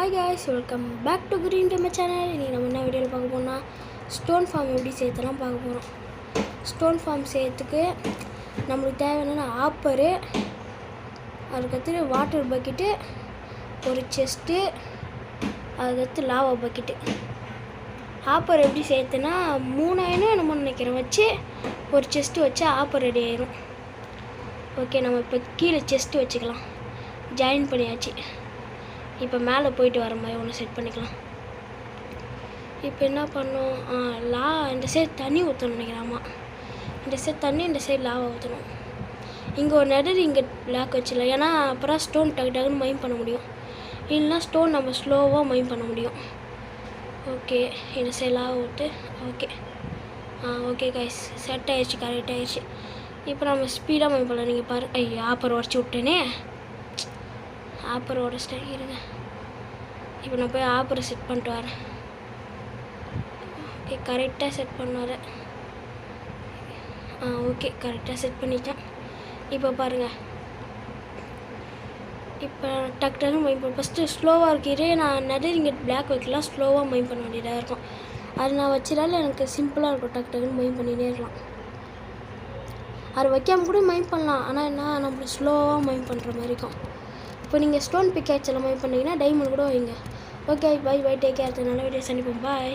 Hi guys welcome back to green gamer channel இன்றைக்கி நம்ம என்ன வீடியோவில் பார்க்க போனால் ஸ்டோன் ஃபார்ம் எப்படி சேர்த்துலாம் பார்க்க போகிறோம் ஸ்டோன் ஃபார்ம் செய்யறதுக்கு நம்மளுக்கு தேவையான ஆப்பரு அதுக்கடுத்து வாட்டர் பக்கெட்டு ஒரு செஸ்ட்டு அதுக்கடுத்து லாவா பக்கெட்டு ஆப்பர் எப்படி சேர்த்துனா மூணாயிரம் நம்ம நினைக்கிறேன். வச்சு ஒரு செஸ்ட்டு வச்சு ஆப்பர் ரெடி ஆயிரும். ஓகே நம்ம இப்போ கீழே செஸ்ட்டு வச்சுக்கலாம். ஜாயின் பண்ணியாச்சு. இப்போ மேலே போயிட்டு வர மாதிரி ஒன்று செட் பண்ணிக்கலாம். இப்போ என்ன பண்ணோம்? ஆ, லா இந்த சைடு தண்ணி ஊற்றணும் நினைக்கிறாமா இந்த சைடு தண்ணி இந்த சைடு லாவை ஊற்றணும் இங்கே ஒரு நெடர் இங்கே பிளாக் வச்சிடலாம் ஏன்னா அப்புறம் ஸ்டோன் டக்கு டக்குன்னு மைம் பண்ண முடியும். இல்லைன்னா ஸ்டோன் நம்ம ஸ்லோவாக மைம் பண்ண முடியும். ஓகே இந்த சைடு லாவை விட்டு ஓகே. ஆ ஓகே கைஸ் செட் ஆயிடுச்சு கரெக்ட் ஆயிடுச்சு. இப்போ நம்ம ஸ்பீடாக மைம் பண்ணலாம். நீங்கள் பாரு ஐயா ஆப்பர் உடச்சி விட்டேனே. ஆப்பர் உடச்சிட்டேன் இருங்க. இப்போ நான் போய் ஆப்பரை செட் பண்ணிட்டு வரேன். ஓகே கரெக்டாக செட் பண்ணாரு ஆ ஓகே கரெக்டாக செட் பண்ணிட்டேன். இப்போ பாருங்கள் இப்போ டக் டக்குன்னு மைண்ட் பண்ண ஃபஸ்ட்டு ஸ்லோவாக இருக்கிறே நான் நிறைய இங்கே பிளாக் வைக்கலாம் ஸ்லோவாக மைண்ட் பண்ண வேண்டியதாக இருக்கும். அது நான் வச்சிடால எனக்கு சிம்பிளாக இருக்கும். டக் டக்குன்னு மைண்ட் பண்ணிகிட்டே இருக்கலாம். அது வைக்காமல் கூட மைண்ட் பண்ணலாம். ஆனால் என்ன? நம்மளுக்கு ஸ்லோவாக மைண்ட் பண்ணுற மாதிரி இருக்கும். இப்போ நீங்கள் ஸ்டோன் பிக்கேட்ஸ் எல்லாமே பண்ணிங்கன்னா பண்ணீங்கன்னா டைமண்ட் கூட வைங்க. Okay bye bye take care நல்ல வீடியோ சந்திப்போம். பாய்